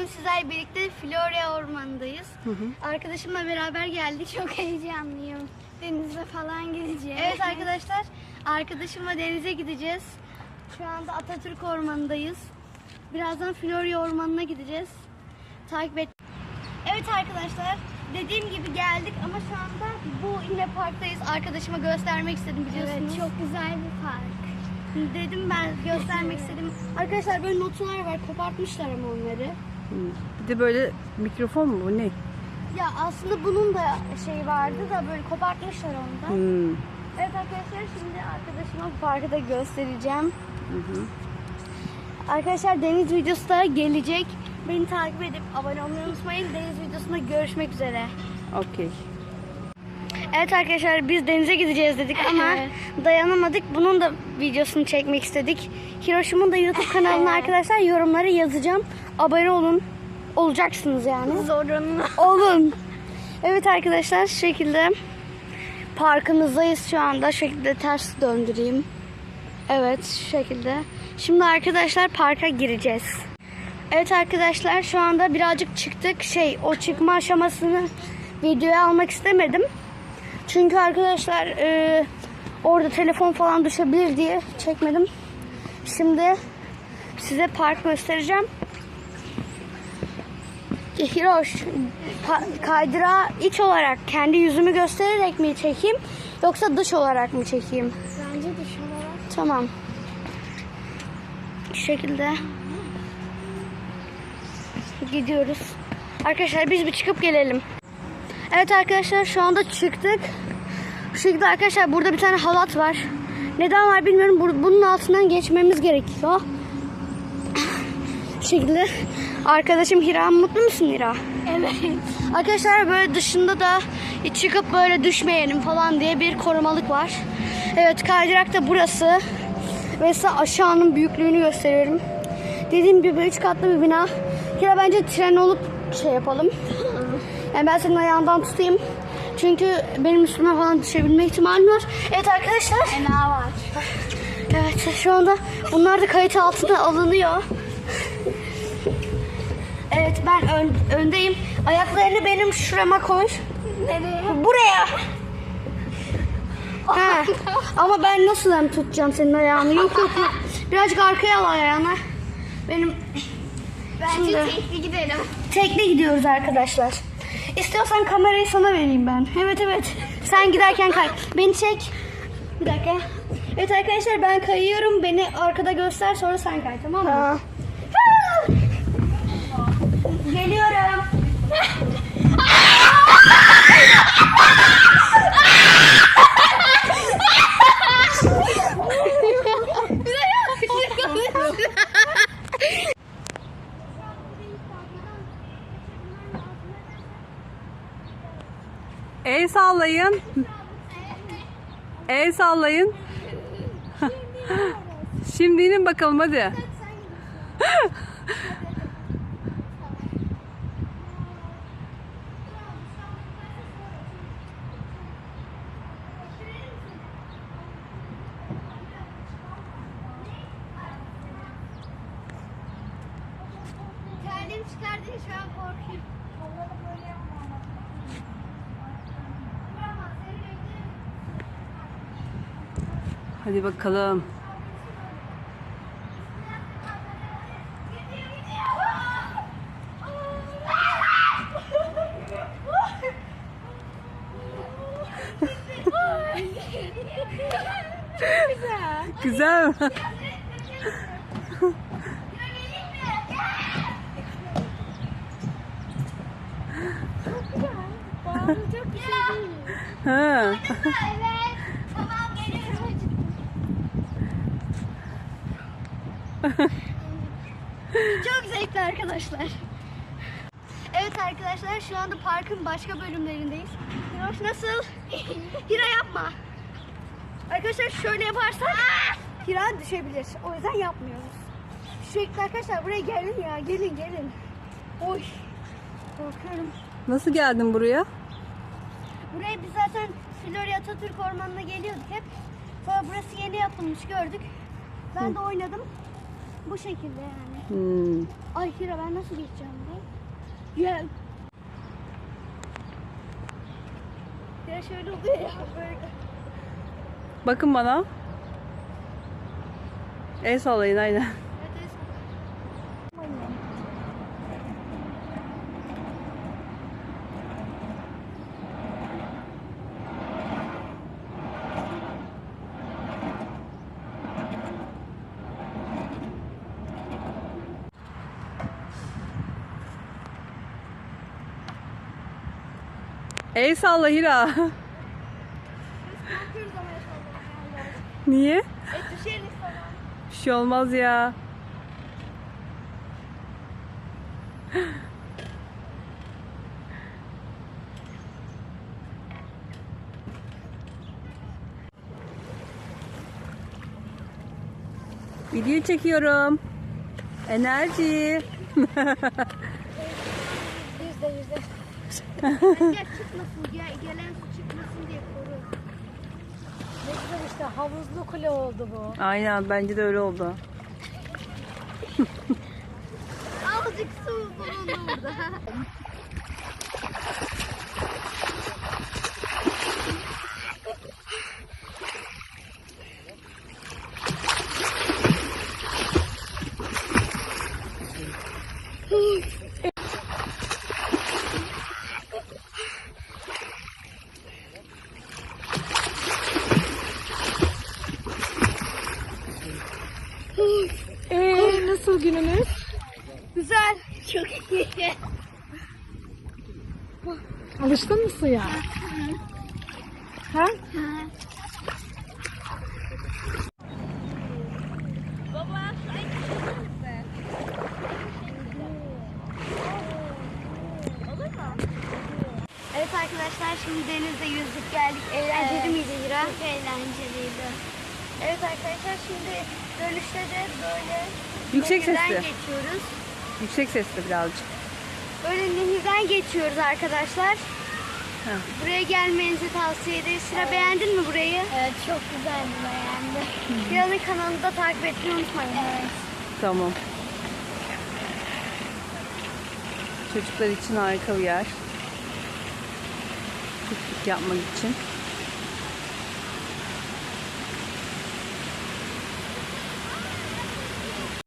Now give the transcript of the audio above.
bugün sizlerle birlikte Florya Ormanı'ndayız. Arkadaşımla beraber geldik. Çok heyecanlıyım. Denize falan gideceğiz. Evet arkadaşlar, arkadaşımla denize gideceğiz. Şu anda Atatürk Ormanı'ndayız. Birazdan Florya Ormanı'na gideceğiz. Takip et. Evet arkadaşlar, dediğim gibi geldik ama şu anda bu yine parktayız. Arkadaşıma göstermek istedim biliyorsunuz. çok güzel bir park. Dedim ben göstermek istedim. Arkadaşlar böyle notlar var. Kopartmışlar ama onları. Bir de böyle mikrofon mu bu ne? Ya aslında bunun da şey vardı da böyle kopartmışlar onu da. Hmm. Evet arkadaşlar şimdi arkadaşıma parkı da göstereceğim. Arkadaşlar deniz videosu da gelecek. Beni takip edip abone olmayı unutmayın. Deniz videosunda görüşmek üzere. Okey. Evet arkadaşlar biz denize gideceğiz dedik ama dayanamadık. Bunun da videosunu çekmek istedik. Hiroşim'in da YouTube kanalına arkadaşlar yorumları yazacağım. Abone olun. Olacaksınız yani. Zorunlu. Olun. Evet arkadaşlar şu şekilde parkımızdayız şu anda. Şu şekilde ters döndüreyim. Evet şu şekilde. Şimdi arkadaşlar parka gireceğiz. Evet arkadaşlar şu anda birazcık çıktık. Şey o çıkma aşamasını videoya almak istemedim. Çünkü arkadaşlar e, orada telefon falan düşebilir diye çekmedim. Şimdi size park göstereceğim. Hiroş, kaydırağı iç olarak kendi yüzümü göstererek mi çekeyim yoksa dış olarak mı çekeyim? Bence dış olarak. Tamam. Şu şekilde gidiyoruz. Arkadaşlar biz bir çıkıp gelelim. Evet arkadaşlar şu anda çıktık. Şu şekilde arkadaşlar burada bir tane halat var. Neden var bilmiyorum. Bu- Bunun altından geçmemiz gerekiyor. Şu şekilde. Arkadaşım Hira mutlu musun Hira? Evet. Arkadaşlar böyle dışında da çıkıp böyle düşmeyelim falan diye bir korumalık var. Evet kaydırak da burası. Ve size aşağının büyüklüğünü gösteriyorum. Dediğim gibi 3 katlı bir bina. Kira bence tren olup şey yapalım. Yani ben senin ayağından tutayım. Çünkü benim üstüme falan düşebilme ihtimali var. Evet arkadaşlar. Ena var. Evet şu anda bunlar da kayıt altına alınıyor. Evet ben ön- öndeyim. Ayaklarını benim şurama koy. Nereye? Buraya. Ha. Ama ben nasıl hem tutacağım senin ayağını? Yok yok yok. Birazcık arkaya al ayağını. Benim Bence Şimdi- tekli gidelim. tekne gidiyoruz arkadaşlar. İstiyorsan kamerayı sana vereyim ben. Evet evet. Sen giderken kay. Beni çek. Bir dakika. Evet arkadaşlar ben kayıyorum. Beni arkada göster sonra sen kay tamam mı? Geliyorum. El sallayın. El sallayın. Şimdi inin bakalım hadi. Hadi bakalım. Güzel mi? Bağlı çok güzel değil. Ha. Evet. Tamam geliyorum. Çok zevkli arkadaşlar. Evet arkadaşlar şu anda parkın başka bölümlerindeyiz. Hiroş nasıl? Hira yapma. Arkadaşlar şöyle yaparsak Hira düşebilir. O yüzden yapmıyoruz. Sürekli arkadaşlar buraya gelin ya. Gelin gelin. Oy. Korkuyorum. Nasıl geldin buraya? Buraya biz zaten Florya Atatürk Ormanı'na geliyorduk hep. Sonra burası yeni yapılmış gördük. Ben de oynadım. Bu şekilde yani. Hmm. Ay Hira ben nasıl geçeceğim bu? Gel. Ya şöyle oluyor ya böyle. Bakın bana. El sallayın aynen. El salla Hira. Niye? E düşeriz falan. Bir şey olmaz ya. Video çekiyorum. Enerji. Bence çıkmasın, gel, gelen su çıkmasın diye koru. Ne güzel işte havuzlu kule oldu bu. Aynen bence de öyle oldu. Azıcık su bulundu burada. Ee, nasıl gününüz? Güzel. Çok iyi. Alıştın mı suya? Ha? Evet arkadaşlar şimdi denizde yüzdük geldik. Eğlenceli miydi Hira? Çok eğlenceliydi. Evet arkadaşlar şimdi dönüşte de böyle Yüksek sesli. geçiyoruz. Yüksek sesli birazcık. Böyle nehirden geçiyoruz arkadaşlar. Ha. Buraya gelmenizi tavsiye ederiz. Sıra beğendin mi burayı? Evet çok güzeldi beğendim. Hira'nın kanalını da takip etmeyi unutmayın. Evet. Tamam. Çocuklar için harika bir yer. Piknik yapmak için.